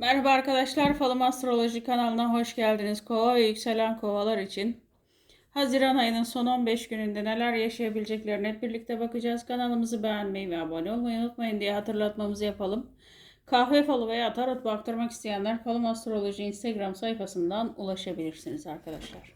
Merhaba arkadaşlar, Falım Astroloji kanalına hoş geldiniz. Kova ve yükselen kovalar için Haziran ayının son 15 gününde neler yaşayabileceklerine hep birlikte bakacağız. Kanalımızı beğenmeyi ve abone olmayı unutmayın diye hatırlatmamızı yapalım. Kahve falı veya tarot baktırmak isteyenler Falım Astroloji Instagram sayfasından ulaşabilirsiniz arkadaşlar.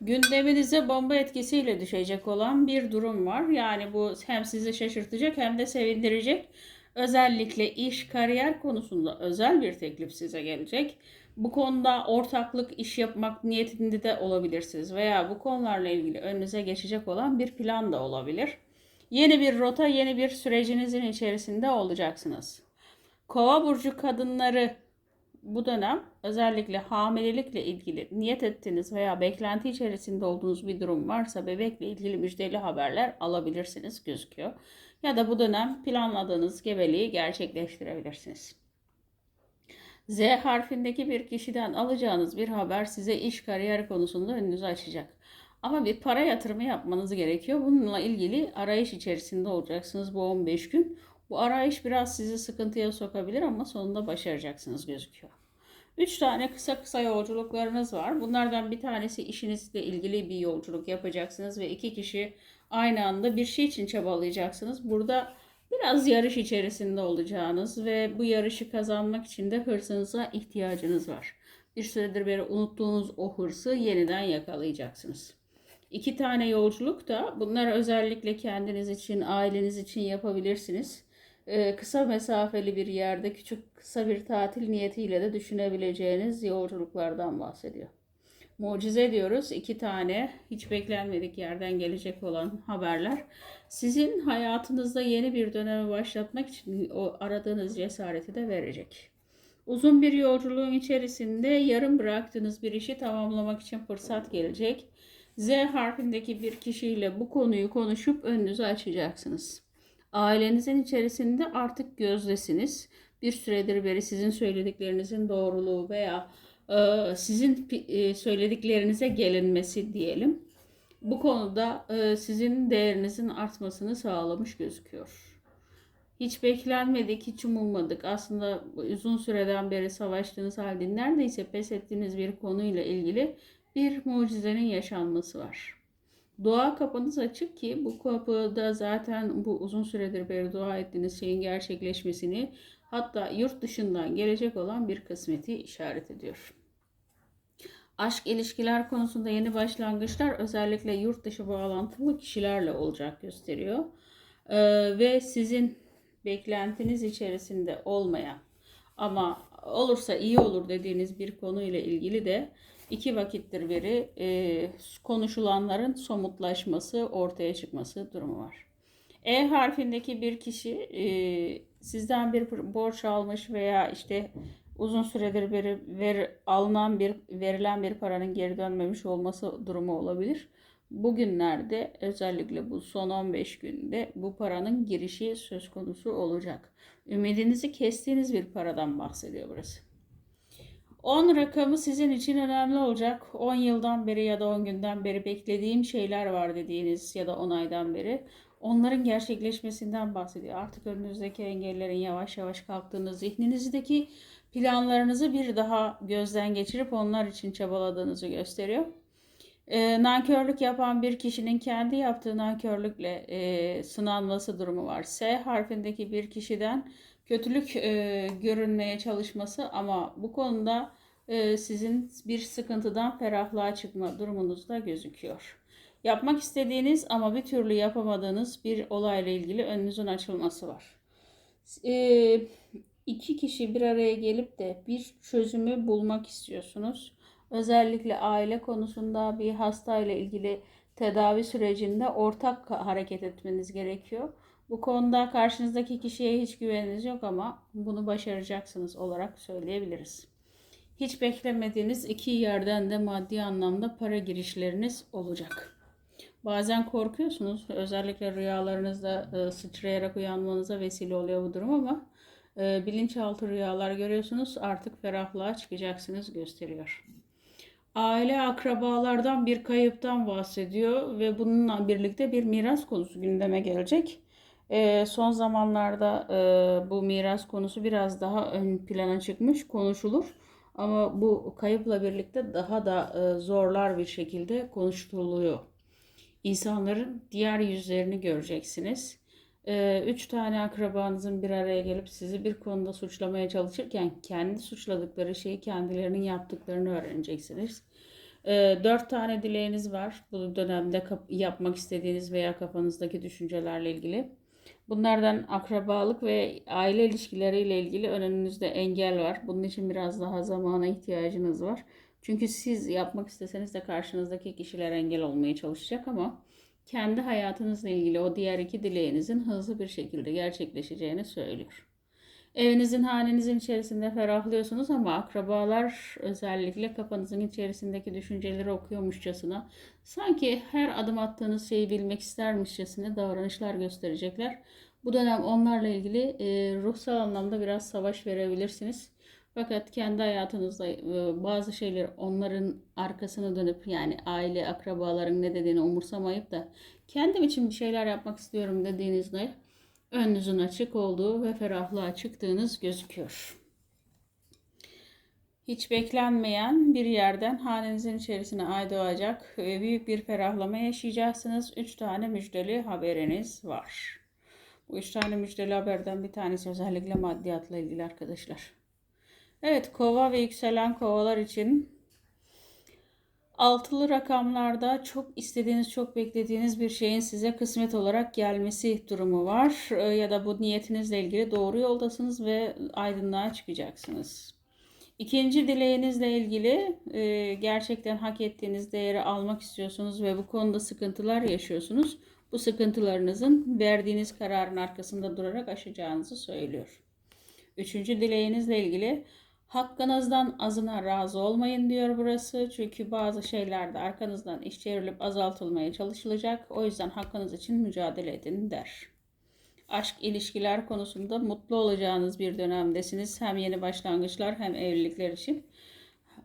Gündeminize bomba etkisiyle düşecek olan bir durum var. Yani bu hem sizi şaşırtacak hem de sevindirecek. Özellikle iş, kariyer konusunda özel bir teklif size gelecek. Bu konuda ortaklık iş yapmak niyetinde de olabilirsiniz veya bu konularla ilgili önünüze geçecek olan bir plan da olabilir. Yeni bir rota, yeni bir sürecinizin içerisinde olacaksınız. Kova burcu kadınları bu dönem özellikle hamilelikle ilgili niyet ettiğiniz veya beklenti içerisinde olduğunuz bir durum varsa bebekle ilgili müjdeli haberler alabilirsiniz gözüküyor. Ya da bu dönem planladığınız gebeliği gerçekleştirebilirsiniz. Z harfindeki bir kişiden alacağınız bir haber size iş kariyer konusunda önünüzü açacak. Ama bir para yatırımı yapmanız gerekiyor. Bununla ilgili arayış içerisinde olacaksınız bu 15 gün. Bu arayış biraz sizi sıkıntıya sokabilir ama sonunda başaracaksınız gözüküyor. Üç tane kısa kısa yolculuklarınız var. Bunlardan bir tanesi işinizle ilgili bir yolculuk yapacaksınız ve iki kişi aynı anda bir şey için çabalayacaksınız. Burada biraz yarış içerisinde olacağınız ve bu yarışı kazanmak için de hırsınıza ihtiyacınız var. Bir süredir beri unuttuğunuz o hırsı yeniden yakalayacaksınız. İki tane yolculuk da bunlar özellikle kendiniz için, aileniz için yapabilirsiniz. Ee, kısa mesafeli bir yerde küçük kısa bir tatil niyetiyle de düşünebileceğiniz yolculuklardan bahsediyor. Mucize diyoruz. iki tane hiç beklenmedik yerden gelecek olan haberler. Sizin hayatınızda yeni bir dönemi başlatmak için o aradığınız cesareti de verecek. Uzun bir yolculuğun içerisinde yarım bıraktığınız bir işi tamamlamak için fırsat gelecek. Z harfindeki bir kişiyle bu konuyu konuşup önünüzü açacaksınız. Ailenizin içerisinde artık gözdesiniz. Bir süredir beri sizin söylediklerinizin doğruluğu veya sizin e, söylediklerinize gelinmesi diyelim. Bu konuda e, sizin değerinizin artmasını sağlamış gözüküyor. Hiç beklenmedik, hiç umulmadık. Aslında uzun süreden beri savaştığınız halde neredeyse pes ettiğiniz bir konuyla ilgili bir mucizenin yaşanması var. Dua kapınız açık ki bu kapıda zaten bu uzun süredir beri dua ettiğiniz şeyin gerçekleşmesini hatta yurt dışından gelecek olan bir kısmeti işaret ediyor. Aşk ilişkiler konusunda yeni başlangıçlar özellikle yurt dışı bağlantılı kişilerle olacak gösteriyor. Ee, ve sizin beklentiniz içerisinde olmayan ama olursa iyi olur dediğiniz bir konuyla ilgili de iki vakittir beri e, konuşulanların somutlaşması, ortaya çıkması durumu var. E harfindeki bir kişi e, sizden bir borç almış veya işte uzun süredir beri ver, alınan bir verilen bir paranın geri dönmemiş olması durumu olabilir. Bugünlerde özellikle bu son 15 günde bu paranın girişi söz konusu olacak. Ümidinizi kestiğiniz bir paradan bahsediyor burası. 10 rakamı sizin için önemli olacak. 10 yıldan beri ya da 10 günden beri beklediğim şeyler var dediğiniz ya da 10 aydan beri onların gerçekleşmesinden bahsediyor. Artık önünüzdeki engellerin yavaş yavaş kalktığını, zihninizdeki planlarınızı bir daha gözden geçirip onlar için çabaladığınızı gösteriyor. E, nankörlük yapan bir kişinin kendi yaptığı nankörlükle e, sınanması durumu var. S harfindeki bir kişiden kötülük e, görünmeye çalışması ama bu konuda e, sizin bir sıkıntıdan ferahlığa çıkma durumunuz da gözüküyor. Yapmak istediğiniz ama bir türlü yapamadığınız bir olayla ilgili önünüzün açılması var. E, iki kişi bir araya gelip de bir çözümü bulmak istiyorsunuz. Özellikle aile konusunda bir hastayla ilgili tedavi sürecinde ortak hareket etmeniz gerekiyor. Bu konuda karşınızdaki kişiye hiç güveniniz yok ama bunu başaracaksınız olarak söyleyebiliriz. Hiç beklemediğiniz iki yerden de maddi anlamda para girişleriniz olacak. Bazen korkuyorsunuz. Özellikle rüyalarınızda e, sıçrayarak uyanmanıza vesile oluyor bu durum ama e, bilinçaltı rüyalar görüyorsunuz. Artık ferahlığa çıkacaksınız gösteriyor. Aile akrabalardan bir kayıptan bahsediyor ve bununla birlikte bir miras konusu gündeme gelecek. Ee, son zamanlarda e, bu miras konusu biraz daha ön plana çıkmış, konuşulur. Ama bu kayıpla birlikte daha da e, zorlar bir şekilde konuşuluyor. İnsanların diğer yüzlerini göreceksiniz. Ee, üç tane akrabanızın bir araya gelip sizi bir konuda suçlamaya çalışırken kendi suçladıkları şeyi kendilerinin yaptıklarını öğreneceksiniz. Ee, dört tane dileğiniz var bu dönemde yapmak istediğiniz veya kafanızdaki düşüncelerle ilgili. Bunlardan akrabalık ve aile ilişkileriyle ilgili önünüzde engel var. Bunun için biraz daha zamana ihtiyacınız var. Çünkü siz yapmak isteseniz de karşınızdaki kişiler engel olmaya çalışacak ama kendi hayatınızla ilgili o diğer iki dileğinizin hızlı bir şekilde gerçekleşeceğini söylüyor. Evinizin, hanenizin içerisinde ferahlıyorsunuz ama akrabalar özellikle kafanızın içerisindeki düşünceleri okuyormuşçasına sanki her adım attığınız şeyi bilmek istermişçesine davranışlar gösterecekler. Bu dönem onlarla ilgili e, ruhsal anlamda biraz savaş verebilirsiniz. Fakat kendi hayatınızda e, bazı şeyler onların arkasını dönüp yani aile, akrabaların ne dediğini umursamayıp da kendim için bir şeyler yapmak istiyorum dediğinizde önünüzün açık olduğu ve ferahlığa çıktığınız gözüküyor. Hiç beklenmeyen bir yerden hanenizin içerisine ay doğacak ve büyük bir ferahlama yaşayacaksınız. Üç tane müjdeli haberiniz var. Bu üç tane müjdeli haberden bir tanesi özellikle maddiyatla ilgili arkadaşlar. Evet kova ve yükselen kovalar için altılı rakamlarda çok istediğiniz, çok beklediğiniz bir şeyin size kısmet olarak gelmesi durumu var. Ee, Ya da bu niyetinizle ilgili doğru yoldasınız ve aydınlığa çıkacaksınız. İkinci dileğinizle ilgili e, gerçekten hak ettiğiniz değeri almak istiyorsunuz ve bu konuda sıkıntılar yaşıyorsunuz. Bu sıkıntılarınızın verdiğiniz kararın arkasında durarak aşacağınızı söylüyor. Üçüncü dileğinizle ilgili hakkınızdan azına razı olmayın diyor burası. Çünkü bazı şeylerde arkanızdan iş çevrilip azaltılmaya çalışılacak. O yüzden hakkınız için mücadele edin der. Aşk ilişkiler konusunda mutlu olacağınız bir dönemdesiniz. Hem yeni başlangıçlar hem evlilikler için.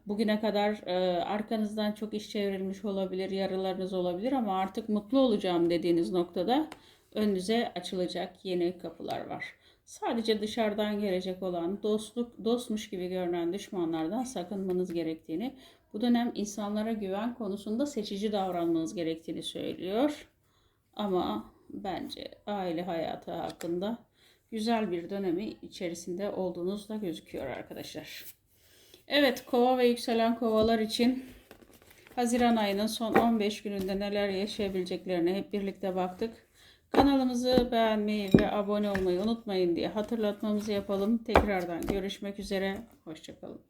Bugüne kadar e, arkanızdan çok iş çevrilmiş olabilir, yaralarınız olabilir ama artık mutlu olacağım dediğiniz noktada önünüze açılacak yeni kapılar var. Sadece dışarıdan gelecek olan dostluk, dostmuş gibi görünen düşmanlardan sakınmanız gerektiğini, bu dönem insanlara güven konusunda seçici davranmanız gerektiğini söylüyor. Ama bence aile hayatı hakkında güzel bir dönemi içerisinde olduğunuz da gözüküyor arkadaşlar. Evet, kova ve yükselen kovalar için Haziran ayının son 15 gününde neler yaşayabileceklerine hep birlikte baktık. Kanalımızı beğenmeyi ve abone olmayı unutmayın diye hatırlatmamızı yapalım. Tekrardan görüşmek üzere. Hoşçakalın.